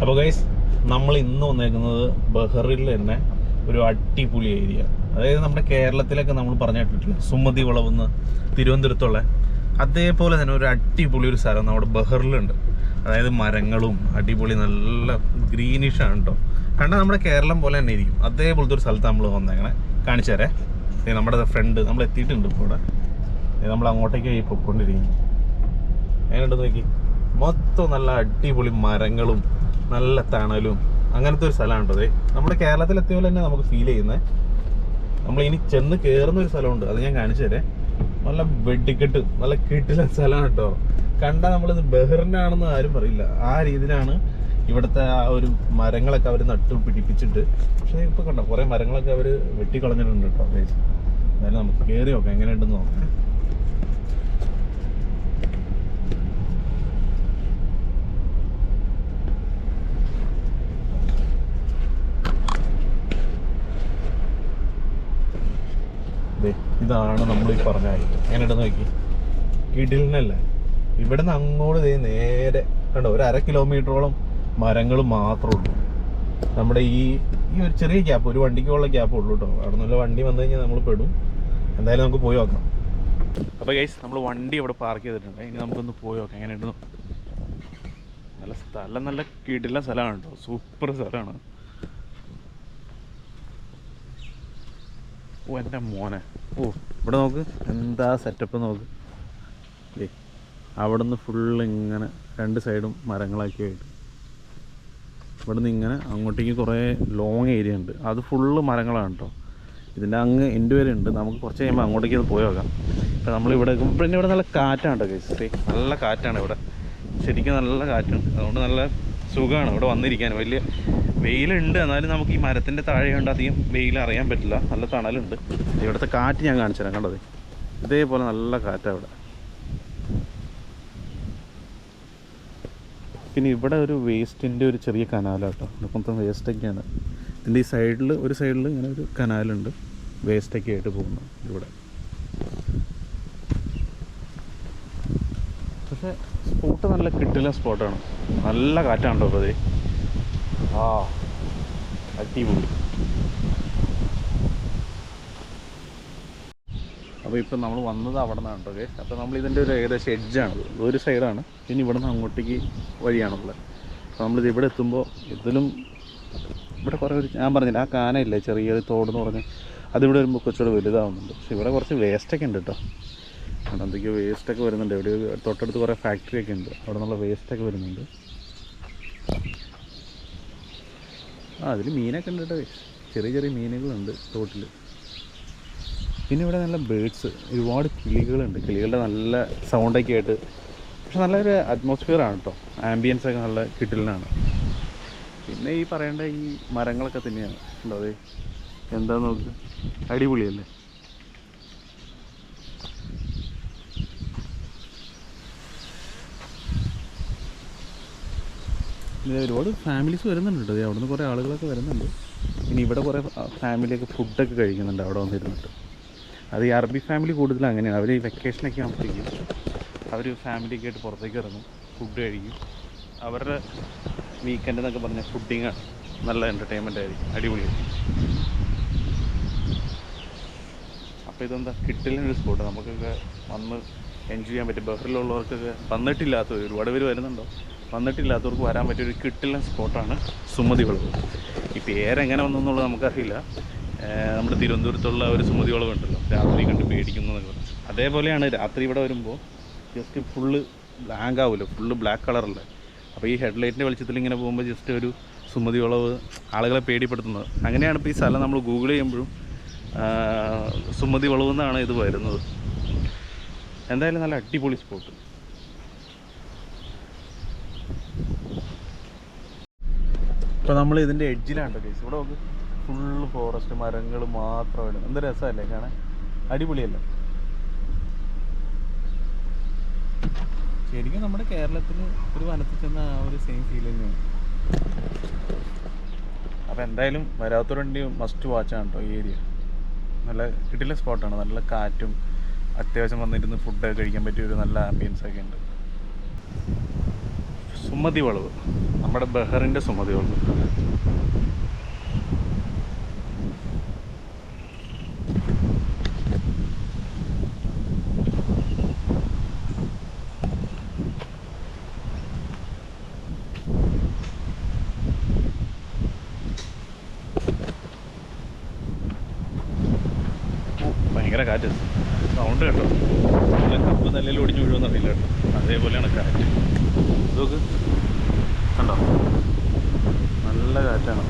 അപ്പോൾ ഗൈസ് നമ്മൾ ഇന്ന് വന്നേക്കുന്നത് ബഹറിൽ തന്നെ ഒരു അടിപൊളി ഏരിയ അതായത് നമ്മുടെ കേരളത്തിലൊക്കെ നമ്മൾ പറഞ്ഞു കേട്ടിട്ടില്ല സുമതി വളവെന്ന് തിരുവനന്തപുരത്തുള്ള അതേപോലെ തന്നെ ഒരു അടിപൊളി ഒരു സ്ഥലം നമ്മുടെ ബഹറിലുണ്ട്. അതായത് മരങ്ങളും അടിപൊളി നല്ല ഗ്രീനിഷ് ആണ് കേട്ടോ കണ്ടാൽ നമ്മുടെ കേരളം പോലെ തന്നെ ഇരിക്കും. അതേപോലത്തെ ഒരു സ്ഥലത്ത് നമ്മൾ വന്നേക്കണേ. കാണിച്ചു തരേ. നമ്മുടെ ഫ്രണ്ട് നമ്മൾ എത്തിയിട്ടുണ്ട് ഇപ്പോൾ ഇവിടെ. നമ്മൾ അങ്ങോട്ടേക്ക് പൊയ്ക്കൊണ്ടിരിക്കും എങ്ങനെയുണ്ട് നോക്കി? മൊത്തം നല്ല അടിപൊളി മരങ്ങളും നല്ല തണലും അങ്ങനത്തെ ഒരു സ്ഥലമാണ് കേട്ടോ നമ്മുടെ കേരളത്തിലെത്തിയ പോലെ തന്നെ നമുക്ക് ഫീൽ ചെയ്യുന്നത് നമ്മൾ ഇനി ചെന്ന് കയറുന്ന ഒരു സ്ഥലമുണ്ട്. അത് ഞാൻ കാണിച്ചു തരേ. നല്ല വെടിക്കെട്ട് നല്ല കിട്ടില്ല സ്ഥലമാണ് കേട്ടോ. കണ്ടാൽ നമ്മളിത് ബഹറിന്റെ ആരും പറയില്ല. ആ രീതിയിലാണ് ഇവിടുത്തെ ആ ഒരു മരങ്ങളൊക്കെ അവർ നട്ടു പിടിപ്പിച്ചിട്ട് പക്ഷേ ഇപ്പോൾ കണ്ടോ കുറേ മരങ്ങളൊക്കെ അവർ വെട്ടിക്കളഞ്ഞിട്ടുണ്ട് കേട്ടോ. അതായത് നമുക്ക് കയറി നോക്കാം. എങ്ങനെയുണ്ടെന്ന് നോക്കാം ദേ, ഇതാണ് നമ്മൾ ഈ പറഞ്ഞ ഐറ്റം. എങ്ങനെയുണ്ടെന്ന് നോക്കി. കിടിലിനല്ലേ ഇവിടെ നിന്ന് അങ്ങോട്ട് ദേ നേരെ കണ്ടോ ഒരു അര കിലോമീറ്ററോളം മരങ്ങൾ മാത്രമേ ഉള്ളൂ. നമ്മുടെ ഈ ഈ ഒരു ചെറിയ ഗ്യാപ്പ് ഒരു വണ്ടിക്കുള്ള ഗ്യാപ്പ് ഉള്ളൂ കേട്ടോ അവിടെ നിന്നുള്ള വണ്ടി വന്നു കഴിഞ്ഞാൽ നമ്മൾ പെടും. എന്തായാലും നമുക്ക് പോയി നോക്കാം. അപ്പോൾ ഗൈസ് നമ്മൾ വണ്ടി ഇവിടെ പാർക്ക് ചെയ്തിട്ടുണ്ട്. ഇനി നമുക്കൊന്ന് പോയി നോക്കാം. എങ്ങനെയുണ്ടെന്ന് നല്ല സ്ഥലം നല്ല കിടില സ്ഥലമാണ് കേട്ടോ സൂപ്പർ സ്ഥലമാണ്. ഓ എന്റെ മോനെ. ഓ ഇവിടെ നോക്ക്. എന്താ സെറ്റപ്പ് നോക്ക്. ദേ അവിടെ നിന്ന് ഫുള്ള് ഇങ്ങനെ രണ്ട് സൈഡും മരങ്ങളൊക്കെ ആയിട്ട് ഇവിടെ നിന്ന് ഇങ്ങനെ അങ്ങോട്ടേക്ക് കുറേ ലോങ് ഏരിയ ഉണ്ട്. അത് ഫുള്ള് മരങ്ങളാണ് കേട്ടോ ഇതിന്റെ അങ്ങ് എന്റെ വരെ ഉണ്ട്. നമുക്ക് കുറച്ച് കഴിയുമ്പോൾ അങ്ങോട്ടേക്ക് അത് പോയി നോക്കാം. ഇപ്പം നമ്മളിവിടെ പിന്നെ ഇവിടെ നല്ല കാറ്റാണ് കേട്ടോ കേസ് നല്ല കാറ്റാണ് ഇവിടെ. ശരിക്കും നല്ല കാറ്റുണ്ട്. അതുകൊണ്ട് നല്ല സുഖമാണ് ഇവിടെ വന്നിരിക്കാൻ. വലിയ വെയിലുണ്ട്. എന്നാലും നമുക്ക് ഈ മരത്തിന്റെ താഴെ കൊണ്ട് അധികം വെയിൽ അറിയാൻ പറ്റില്ല. നല്ല തണലുണ്ട്. ഇവിടുത്തെ കാറ്റ് ഞാൻ കാണിച്ചു തരാം. കണ്ടത് ഇതേപോലെ നല്ല കാറ്റാണ് ഇവിടെ. പിന്നെ ഇവിടെ ഒരു വേസ്റ്റിന്റെ ഒരു ചെറിയ ഇവിടെ മൊത്തം വേസ്റ്റൊക്കെയാണ് ഇതിന്റെ ഈ സൈഡിൽ ഒരു സൈഡിൽ ഇങ്ങനെ ഒരു കനാലുണ്ട്. വേസ്റ്റൊക്കെ ആയിട്ട് പോകുന്നു ഇവിടെ. പക്ഷേ സ്പോട്ട് നല്ല കിട്ടില്ല സ്പോട്ടാണ്. നല്ല കാറ്റാണ് കേട്ടോ അതെ ആ അടിപൊളി. അപ്പോൾ ഇപ്പം നമ്മൾ വന്നത് അവിടെ നിന്നാണ് കേട്ടോ അപ്പോൾ നമ്മൾ ഇതിന്റെ ഒരു ഏകദേശം എഡ്ജാണ് ഒരു സൈഡാണ് പിന്നെ ഇവിടെ നിന്ന് അങ്ങോട്ടേക്ക് വഴിയാണുള്ളത്. അപ്പോൾ നമ്മളിത് ഇവിടെ എത്തുമ്പോൾ ഇതിലും ഇവിടെ കുറേ ഒരു ഞാൻ പറഞ്ഞില്ല ആ കാനയില്ലേ ചെറിയൊരു തോടെന്ന് പറഞ്ഞ്. അതിവിടെ വരുമ്പോൾ കുറച്ചുകൂടെ വലുതാവുന്നുണ്ട്. പക്ഷെ ഇവിടെ കുറച്ച് വേസ്റ്റൊക്കെ ഉണ്ട് കേട്ടോ. അവിടെ എന്തൊക്കെയോ വേസ്റ്റൊക്കെ വരുന്നുണ്ട്. എവിടെയോ തൊട്ടടുത്ത് കുറേ ഫാക്ടറിയൊക്കെ ഉണ്ട്. അവിടെ നിന്നുള്ള വേസ്റ്റൊക്കെ വരുന്നുണ്ട്. ആ അതിൽ മീനൊക്കെ ഉണ്ട് കേട്ടോ. ചെറിയ ചെറിയ മീനുകളുണ്ട് തോട്ടിൽ പിന്നെ ഇവിടെ നല്ല ബേഡ്സ് ഒരുപാട് കിളികളുണ്ട്. കിളികളുടെ നല്ല സൗണ്ടൊക്കെ ആയിട്ട്. പക്ഷെ നല്ലൊരു അറ്റ്മോസ്ഫിയർ ആണ് കേട്ടോ ആംബിയൻസ് ഒക്കെ നല്ല കിട്ടിലാണ് പിന്നെ ഈ പറയേണ്ട ഈ മരങ്ങളൊക്കെ തന്നെയാണ്. ഉണ്ടോ അതെ? എന്താ നോക്ക്? അടിപൊളിയല്ലേ? ഒരുപാട് ഫാമിലീസ് വരുന്നുണ്ട് അവിടെ നിന്ന് കുറേ ആളുകളൊക്കെ വരുന്നുണ്ട്. ഇനി ഇവിടെ കുറേ ഫാമിലിയൊക്കെ ഫുഡൊക്കെ കഴിക്കുന്നുണ്ട് അവിടെ വന്നിരുന്നിട്ട്. അത് ഈ അറബി ഫാമിലി കൂടുതൽ അങ്ങനെയാണ്. അവർ ഈ വെക്കേഷനൊക്കെ ആകുമ്പോഴത്തേക്കും അവർ ഫാമിലിയൊക്കെ ആയിട്ട് പുറത്തേക്ക് ഇറങ്ങും. ഫുഡ് കഴിക്കും. അവരുടെ വീക്കെൻഡ് എന്നൊക്കെ പറഞ്ഞ ഫുഡിങ്ങാണ് നല്ല എന്റർടൈൻമെന്റ് ആയിരിക്കും. അടിപൊളിയായിരിക്കും. അപ്പോൾ ഇതെന്താ? കിട്ടില്ലൊരു സ്പോട്ട് നമുക്കൊക്കെ വന്ന് എൻജോയ് ചെയ്യാൻ പറ്റും. ബഹറിലുള്ളവർക്കൊക്കെ വന്നിട്ടില്ലാത്തവർ ഒരുപാട് പേര് വരുന്നുണ്ടോ? വന്നിട്ടില്ലാത്തവർക്ക് വരാൻ പറ്റിയ ഒരു കിട്ടില്ല സ്പോട്ടാണ് സുമതി വളവ്. ഈ പേരെങ്ങനെ വന്നെന്നുള്ളത് നമുക്കറിയില്ല. നമ്മുടെ തിരുവനന്തപുരത്തുള്ള ഒരു സുമതി വളവ് ഉണ്ടല്ലോ രാത്രി കണ്ട് പേടിക്കുന്നതൊക്കെ പറഞ്ഞു. അതേപോലെയാണ് രാത്രി ഇവിടെ വരുമ്പോൾ ജസ്റ്റ് ഫുള്ള് ബ്ലാങ്ക് ആവുമല്ലോ ഫുള്ള് ബ്ലാക്ക് കളറുള്ള അപ്പോൾ ഈ ഹെഡ് ഹെഡ്ലൈറ്റിന്റെ വെളിച്ചത്തിൽ ഇങ്ങനെ പോകുമ്പോൾ ജസ്റ്റ് ഒരു സുമതി വളവ് ആളുകളെ പേടിപ്പെടുത്തുന്നത്. അങ്ങനെയാണ് ഇപ്പോൾ ഈ സ്ഥലം നമ്മൾ ഗൂഗിൾ ചെയ്യുമ്പോഴും സുമതി വളവ് എന്നാണ് ഇത് വരുന്നത്. എന്തായാലും നല്ല അടിപൊളി സ്പോട്ട് ഇപ്പോൾ നമ്മൾ ഇതിന്റെ എഡ്ജിലാണ് കേസ് ഇവിടെ നോക്ക്. ഫുള്ള് ഫോറസ്റ്റ് മരങ്ങൾ മാത്രമാണ് എന്ത് രസമല്ലേ കാണാൻ? അടിപൊളിയല്ല? ശരിക്കും നമ്മുടെ കേരളത്തിൽ ഒരു വനത്തിൽ ചെന്ന ആ ഒരു സെയിം ഫീൽ തന്നെയാണ്. അപ്പോൾ എന്തായാലും വരാത്തവരുണ്ടി മസ്റ്റ് വാച്ചാണ് കേട്ടോ ഈ ഏരിയ നല്ല കിട്ടില്ല സ്പോട്ടാണ് നല്ല കാറ്റും അത്യാവശ്യം വന്നിരുന്ന് ഫുഡൊക്കെ കഴിക്കാൻ പറ്റിയ ഒരു നല്ല ആംബിയൻസ് ഒക്കെ ഉണ്ട്. സുമതി വളവ്. നമ്മുടെ ബഹറിന്റെ സുമതി വളവ്. ഭയങ്കര കാറ്റ്. സൗണ്ട് കേട്ടോ അതേപോലെയാണ് കാറ്റ് നോക്ക് കണ്ടോ? നല്ല കാറ്റാണ്.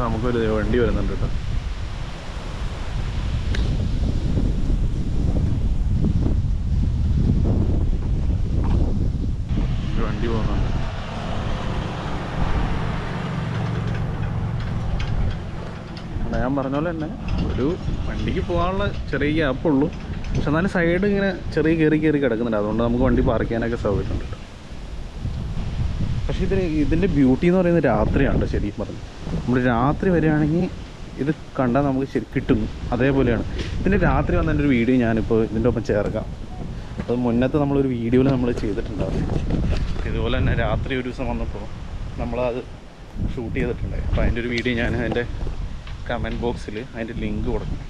നമുക്കൊരു വണ്ടി വരുന്നുണ്ട് കേട്ടോ ഒരു വണ്ടി പോകുന്നുണ്ട് അല്ല, ഞാൻ പറഞ്ഞ പോലെ തന്നെ ഒരു വണ്ടിക്ക് പോകാനുള്ള ചെറിയ ഗ്യാപ്പുള്ളൂ പക്ഷെ എന്നാലും സൈഡ് ഇങ്ങനെ ചെറിയ കയറി കയറി കിടക്കുന്നുണ്ട്. അതുകൊണ്ട് നമുക്ക് വണ്ടി പാർക്ക് ചെയ്യാനൊക്കെ സൗകര്യമുണ്ട് പക്ഷേ ഇതിന് ഇതിന്റെ ബ്യൂട്ടി എന്ന് പറയുന്നത് രാത്രിയാണ് ശരിക്കും പറഞ്ഞു നമ്മൾ രാത്രി വരികയാണെങ്കിൽ ഇത് കണ്ടാൽ നമുക്ക് ശരി കിട്ടുന്നു. അതേപോലെയാണ്. ഇതിന്റെ രാത്രി വന്നതിന്റെ ഒരു വീഡിയോ ഞാനിപ്പോൾ ഇതിന്റെ ഒപ്പം ചേർക്കാം. അത് മുന്നത്തെ നമ്മളൊരു വീഡിയോയിൽ നമ്മൾ ചെയ്തിട്ടുണ്ടാവും ഇതുപോലെ തന്നെ രാത്രി ഒരു ദിവസം വന്നപ്പോൾ നമ്മളത് ഷൂട്ട് ചെയ്തിട്ടുണ്ടായി. അപ്പോൾ അതിന്റെ ഒരു വീഡിയോ ഞാൻ അതിന്റെ കമന്റ് ബോക്സിൽ അതിന്റെ ലിങ്ക് കൊടുക്കും.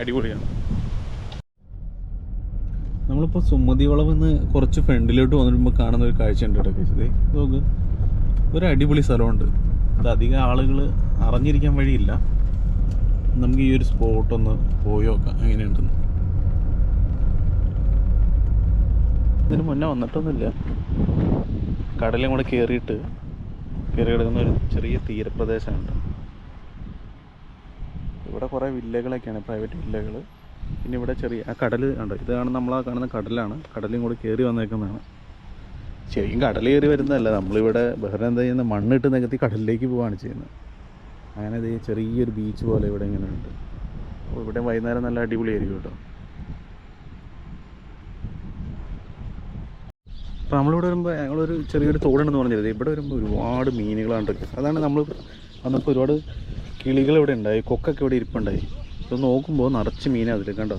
അടിപൊളിയാണ്. നമ്മളിപ്പോൾ സുമതി വളവെന്ന് കുറച്ച് ഫ്രണ്ടിലോട്ട് വന്നിട്ടുമ്പോൾ കാണുന്ന ഒരു കാഴ്ച ഉണ്ട് കേട്ടോ കേസ് നോക്ക്. ഒരു അടിപൊളി സ്ഥലമുണ്ട്. ഇത് അധികം ആളുകൾ അറിഞ്ഞിരിക്കാൻ വഴിയില്ല. നമുക്ക് ഈ ഒരു സ്പോട്ട് ഒന്ന് പോയി നോക്കാം. എങ്ങനെയുണ്ടെന്ന് ഇതിന് മുന്നേ വന്നിട്ടൊന്നുമില്ല. കടലും കൂടെ കയറിയിട്ട് കയറി കിടക്കുന്ന ഒരു ചെറിയ തീരപ്രദേശമുണ്ട്. ഇവിടെ കുറേ വില്ലകളൊക്കെയാണ് പ്രൈവറ്റ് വില്ലകൾ പിന്നെ ഇവിടെ ചെറിയ ആ കടൽ കണ്ടോ? ഇതാണ് ആ കാണുന്ന കടലാണ്. കടലും കൂടെ കയറി വന്നേക്കുന്നതാണ്. ശരിക്കും കടൽ കയറി വരുന്നതല്ല. നമ്മളിവിടെ ബഹ്റൈൻ എന്താ ചെയ്യുന്നത് മണ്ണിട്ട് നികത്തി കടലിലേക്ക് പോവുകയാണ് ചെയ്യുന്നത്. അങ്ങനെ ഇത് ചെറിയൊരു ബീച്ച് പോലെ ഇവിടെ ഇങ്ങനെ ഉണ്ട്. അപ്പോൾ ഇവിടെ വൈകുന്നേരം നല്ല അടിപൊളിയായിരിക്കും കേട്ടോ. അപ്പോൾ നമ്മളിവിടെ വരുമ്പോൾ ഞങ്ങളൊരു ചെറിയൊരു തോടുണ്ടെന്ന് പറഞ്ഞിരുന്നത് ഇവിടെ വരുമ്പോൾ ഒരുപാട് മീനുകളാണ്. അതാണ് നമ്മൾ വന്നപ്പോൾ ഒരുപാട് കിളികൾ ഇവിടെ ഉണ്ടായി കൊക്കൊക്കെ ഇവിടെ ഇരിപ്പുണ്ടായി. ഇത് നോക്കുമ്പോൾ നിറച്ച് മീനാണ് അതിൽ കണ്ടോ?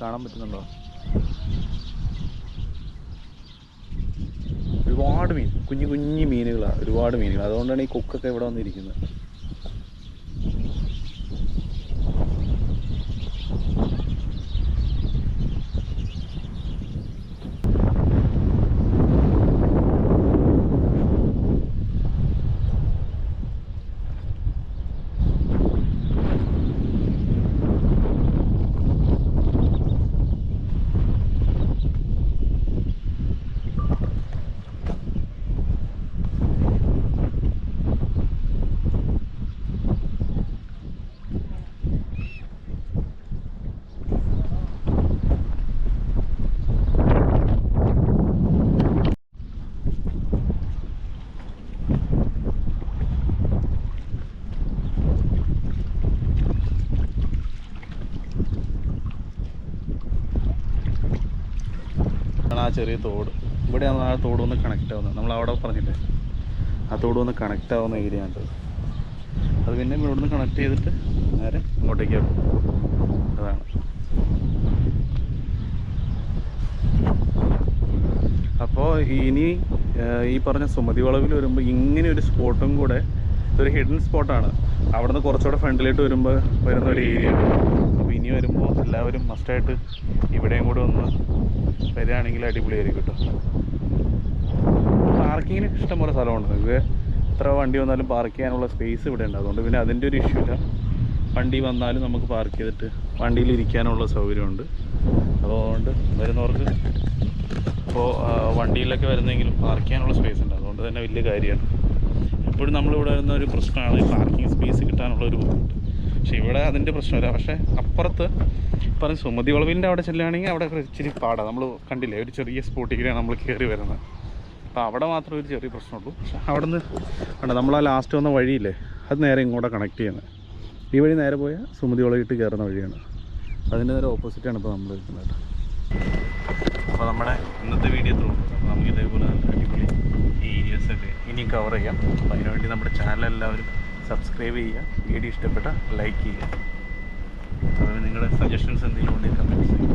കാണാൻ പറ്റുന്നുണ്ടോ? ഒരുപാട് മീൻ കുഞ്ഞു കുഞ്ഞു മീനുകളാണ് ഒരുപാട് മീനുകൾ അതുകൊണ്ടാണ് ഈ കൊക്കൊക്കെ ഇവിടെ വന്നിരിക്കുന്നത്. ചെറിയ തോട്. ഇവിടെ ആ തോട് ഒന്ന് കണക്റ്റ് ആവുന്നത് നമ്മൾ അവിടെ പറഞ്ഞില്ലേ? ആ തോട് ഒന്ന് കണക്റ്റ് ആവുന്ന ഏരിയ ആണ് അത്. പിന്നെ ഇവിടുന്ന് കണക്ട് ചെയ്തിട്ട് നേരെ ഇങ്ങോട്ടേക്ക് അതാണ്. അപ്പോൾ ഇനി ഈ പറഞ്ഞ സുമതി വളവിൽ വരുമ്പോൾ ഇങ്ങനെ ഒരു സ്പോട്ടും കൂടെ ഒരു ഹിഡൻ സ്പോട്ടാണ് അവിടുന്ന് കുറച്ചുകൂടെ ഫ്രണ്ടിലോട്ട് വരുമ്പോൾ വരുന്ന ഒരു ഏരിയ ഇനി വരുമ്പോൾ എല്ലാവരും മസ്റ്റായിട്ട് ഇവിടെയും കൂടെ ഒന്ന് വരികയാണെങ്കിൽ അടിപൊളിയായിരിക്കും കേട്ടോ. പാർക്കിങ്ങിന് ഇഷ്ടംപോലെ സ്ഥലമുണ്ട്. നിങ്ങൾക്ക് എത്ര വണ്ടി വന്നാലും പാർക്ക് ചെയ്യാനുള്ള സ്പേസ് ഇവിടെ ഉണ്ട്. അതുകൊണ്ട് പിന്നെ അതിന്റെ ഒരു ഇഷ്യൂ ഇല്ല. വണ്ടി വന്നാലും നമുക്ക് പാർക്ക് ചെയ്തിട്ട് വണ്ടിയിൽ ഇരിക്കാനുള്ള സൗകര്യമുണ്ട്. അതുകൊണ്ട് വരുന്നവർക്ക് ഇപ്പോൾ വണ്ടിയിലൊക്കെ വരുന്നെങ്കിലും പാർക്ക് ചെയ്യാനുള്ള സ്പേസ് ഉണ്ട്. അതുകൊണ്ട് തന്നെ വലിയ കാര്യമാണ്. എപ്പോഴും നമ്മളിവിടെ വരുന്ന ഒരു പ്രശ്നമാണ് പാർക്കിംഗ് സ്പേസ് കിട്ടാനുള്ള ഒരു ബുദ്ധിമുട്ട്. പക്ഷേ ഇവിടെ അതിന്റെ പ്രശ്നമില്ല. പക്ഷേ അപ്പുറത്ത് പറഞ്ഞ സുമതി വളവിന്റെ അവിടെ ചെല്ലുകയാണെങ്കിൽ അവിടെ ഇച്ചിരി പാടാണ് നമ്മൾ കണ്ടില്ലേ ഒരു ചെറിയ സ്പോട്ടിലേക്കാണ് നമ്മൾ കയറി വരുന്നത്. അപ്പോൾ അവിടെ മാത്രമേ ഒരു ചെറിയ പ്രശ്നമുള്ളൂ. പക്ഷേ അവിടെ നിന്ന് നമ്മൾ ആ ലാസ്റ്റ് വന്ന വഴിയില്ലേ അത് നേരെ ഇങ്ങോട്ട് കണക്ട് ചെയ്യുന്നത്. ഈ വഴി നേരെ പോയാൽ സുമതി വളവിട്ട് കയറുന്ന വഴിയാണ്. അതിന്റെ നേരെ ഓപ്പോസിറ്റാണ് ഇപ്പോൾ നമ്മൾ ഇരിക്കുന്നത് കേട്ടോ. അപ്പോൾ നമ്മുടെ ഇന്നത്തെ വീഡിയോ തോന്നുന്നു അപ്പോൾ നമുക്ക് ഇതേപോലെ നല്ല അടിപൊളി ഏരിയസ് ഒക്കെ ഇനി കവർ ചെയ്യാം. അപ്പോൾ അതിനുവേണ്ടി നമ്മുടെ ചാനൽ എല്ലാവരും സബ്സ്ക്രൈബ് ചെയ്യുക. വീഡിയോ ഇഷ്ടപ്പെട്ട ലൈക്ക് ചെയ്യുക. അതുപോലെ നിങ്ങളുടെ സജഷൻസ് എന്തെങ്കിലും ഉണ്ടെങ്കിൽ കമന്റ് ചെയ്യുക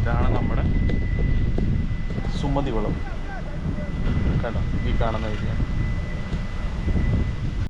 ഇതാണ് നമ്മുടെ സുമതി വളം. കണ്ടോ? ഈ കാണുന്ന ഏരിയ